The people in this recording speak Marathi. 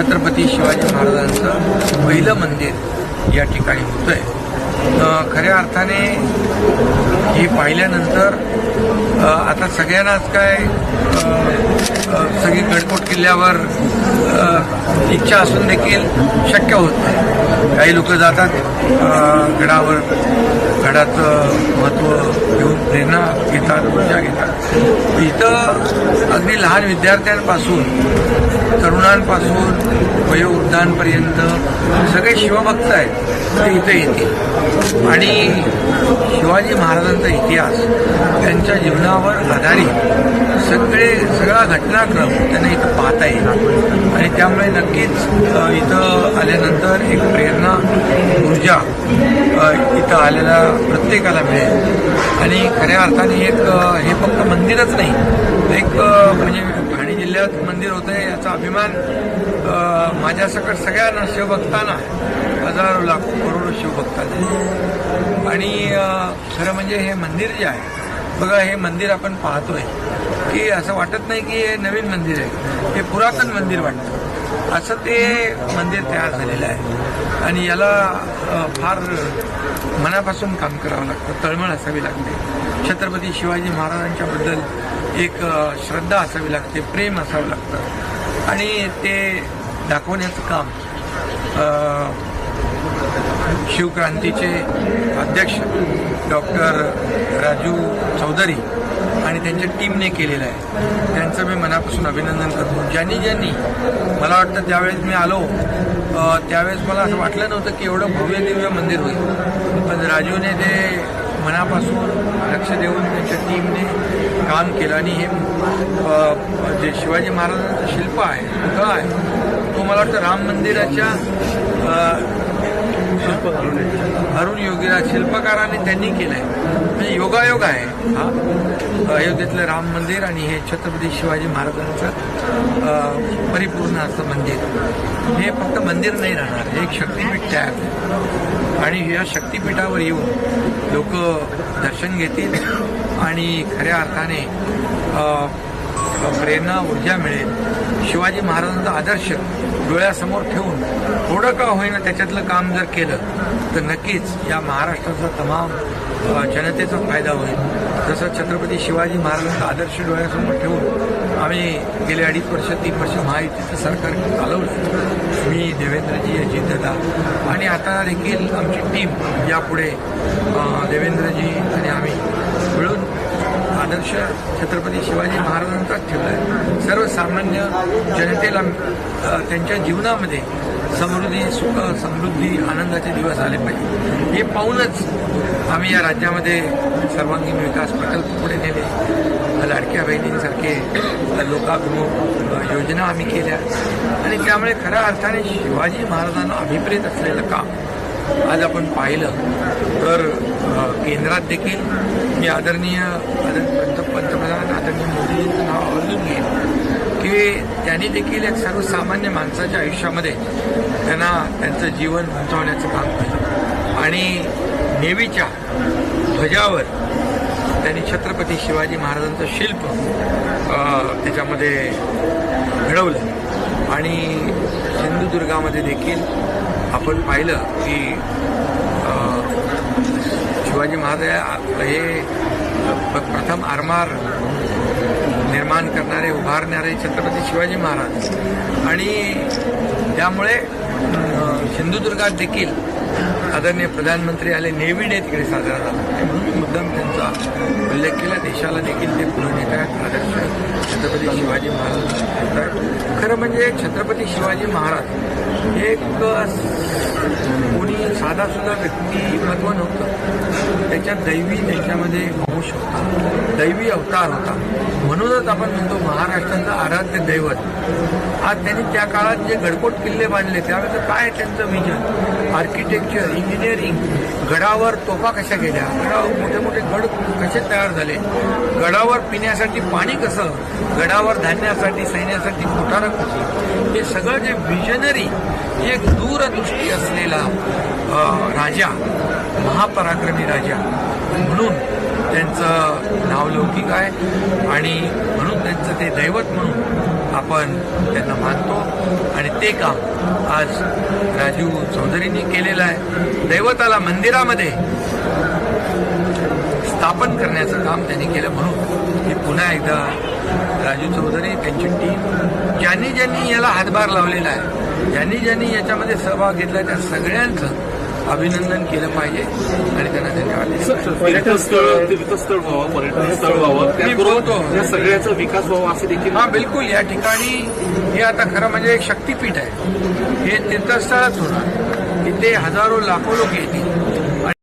छत्रपती शिवाजी महाराजांचं पहिलं मंदिर या ठिकाणी होतं आहे खऱ्या अर्थाने हे पाहिल्यानंतर आता सगळ्यांनाच काय सगळी गडकोट किल्ल्यावर इच्छा असून देखील शक्य होत नाही. काही लोक जातात गडावर गडाचं महत्त्व घेऊन प्रेरणा घेतात ऊर्जा घेतात. इथं अगदी लहान विद्यार्थ्यांपासून तरुणांपासून वयोवृद्धांपर्यंत सगळे शिवभक्त आहेत ते इथं येतील. आणि शिवाजी महाराजांचा इतिहास त्यांच्या जीवनावर आधारित सगळे सगळा घटनाक्रम त्यांना इथं पाहता येईल आणि त्यामुळे नक्कीच इथं आल्यानंतर एक प्रेरणा ऊर्जा इथं आलेला प्रत्येकाला मिळेल. आणि खऱ्या अर्थाने एक हे फक्त मंदिरच नाही एक म्हणजे ठाणे जिल्ह्यात मंदिर होतं आहे याचा अभिमान माझ्यासकट सगळ्यांना शिवभक्तांना हजारो लाखो करोडो शिवभक्तांना. आणि खरं म्हणजे हे मंदिर जे आहे बघा हे मंदिर आपण पाहतोय. की असं वाटत नाही की हे नवीन मंदिर आहे. हे पुरातन मंदिर वाटतं. असं ते मंदिर तयार झालेलं आहे. आणि याला फार मनापासून काम करावं लागतं. तळमळ असावी लागते. छत्रपती शिवाजी महाराजांच्याबद्दल एक श्रद्धा असावी लागते. प्रेम असावं लागतं. आणि ते दाखवण्याचं काम शिवक्रांतीचे अध्यक्ष डॉक्टर राजू चौधरी आणि त्यांच्या टीमने केलेलं आहे. त्यांचं मी मनापासून अभिनंदन करतो. ज्यांनी ज्यांनी मला वाटतं त्यावेळेस मी आलो त्यावेळेस मला असं वाटलं नव्हतं की एवढं भव्य दिव्य मंदिर होईल. पण राजूने ते मनापासून लक्ष देऊन त्यांच्या टीमने काम केलं आणि हे जे शिवाजी महाराजांचं शिल्प आहे पुतळा आहे तो मला वाटतं राम मंदिराच्या शिल्प अरुण योगीराज शिल्पकाराने त्यांनी केलंय. म्हणजे योगायोग आहे हा. अयोध्येतलं राम मंदिर आणि हे छत्रपती शिवाजी महाराजांचं परिपूर्ण असं मंदिर. हे फक्त मंदिर नाही राहणार हे एक शक्तीपीठ तयार आहे. आणि या शक्तीपीठावर येऊन लोक दर्शन घेतील आणि खऱ्या अर्थाने प्रेरणा ऊर्जा मिळेल. शिवाजी महाराजांचा आदर्श डोळ्यासमोर ठेवून थोडं का होईना त्याच्यातलं काम जर केलं तर नक्कीच या महाराष्ट्राचा तमाम जनतेचा फायदा होईल. जसं छत्रपती शिवाजी महाराजांचा आदर्श डोळ्यासमोर ठेवून आम्ही गेले अडीच वर्ष तीन वर्ष महायुतीचं सरकार चालवलं. मी देवेंद्रजी अजितदादा आणि आता देखील आमची टीम यापुढे देवेंद्रजी आणि आम्ही मिळून आदर्श छत्रपती शिवाजी महाराजांचाच ठेवला आहे सर्वसामान्य जनतेला त्यांच्या जीवनामध्ये समृद्धी सुख समृद्धी आनंदाचे दिवस आले पाहिजे. हे पाहूनच आम्ही या राज्यामध्ये सर्वांगीण विकास प्रकल्प पुढे नेले. लाडक्या बहिणींसारखे लोकाभिमुख योजना आम्ही केल्या. आणि त्यामुळे खऱ्या अर्थाने शिवाजी महाराजांना अभिप्रेत असलेलं काम आज आपण पाहिलं तर केंद्रात देखील मी आदरणीय पंत- पंतप्रधान आदरणीय मोदीजींचं नाव आवर्जून घेईन की त्यांनी देखील एक सर्वसामान्य माणसाच्या आयुष्यामध्ये त्यांना त्यांचं जीवन उंचावण्याचं काम केलं. आणि नेव्हीच्या ध्वजावर त्यांनी छत्रपती शिवाजी महाराजांचं शिल्प त्याच्यामध्ये घडवलं. आणि सिंधुदुर्गामध्ये देखील आपण पाहिलं की शिवाजी महाराज हे प्रथम आरमार निर्माण करणारे उभारणारे छत्रपती शिवाजी महाराज. आणि त्यामुळे सिंधुदुर्गात देखील आदरणीय प्रधानमंत्री आले नेव्ही डे तिकडे साजरा झाला. म्हणून मुद्दाम त्यांचा उल्लेख केला. देशाला देखील ते पुढे नेत आहेत. आदर्श छत्रपती शिवाजी महाराज. खरं म्हणजे छत्रपती शिवाजी महाराज हे एक कोणी साधा सुद्धा व्यक्तिमत्व नव्हतं. त्याच्यात दैवी त्यांच्यामध्ये अंश होता. दैवी अवतार होता. म्हणूनच आपण म्हणतो महाराष्ट्राचं आराध्य दैवत. आज त्यांनी त्या काळात जे गडकोट किल्ले बांधले त्यावेळेस काय त्यांचं विजन आर्किटेक्चर इंजिनिअरिंग गडावर तोफा कशा गेल्या? गडावर मोठे मोठे गड कसे तयार झाले? गडावर पिण्यासाठी पाणी कसं? गडावर धान्यासाठी सैन्यासाठी कोठारं कशी? हे सगळं जे विजनरी एक दूरदृष्टी असलेला राजा महापराक्रमी राजा म्हणून त्यांचं नावलौकिक आहे आणि म्हणून त्यांचं ते दैवत म्हणून आपण त्यांना मानतो. आणि ते काम आज राजू चौधरींनी केलेलं आहे. दैवताला मंदिरामध्ये स्थापन करण्याचं काम त्यांनी केलं म्हणून मी पुन्हा एकदा राजू चौधरी त्यांची टीम ज्यांनी ज्यांनी याला हातभार लावलेला आहे ज्यांनी ज्यांनी याच्यामध्ये सहभाग घेतला त्या सगळ्यांचं अभिनंदन केलं पाहिजे आणि त्यांना धन्यवाद दिले पाहिजे. पर्यटन स्थळ तीर्थस्थळ व्हावं पर्यटन स्थळ व्हावं. या सगळ्याचा विकास व्हावा असं देखील हा बिलकुल. या ठिकाणी हे आता खरं म्हणजे एक शक्तीपीठ आहे. हे तीर्थस्थळच होणार. इथे हजारो लाखो लोक येतील.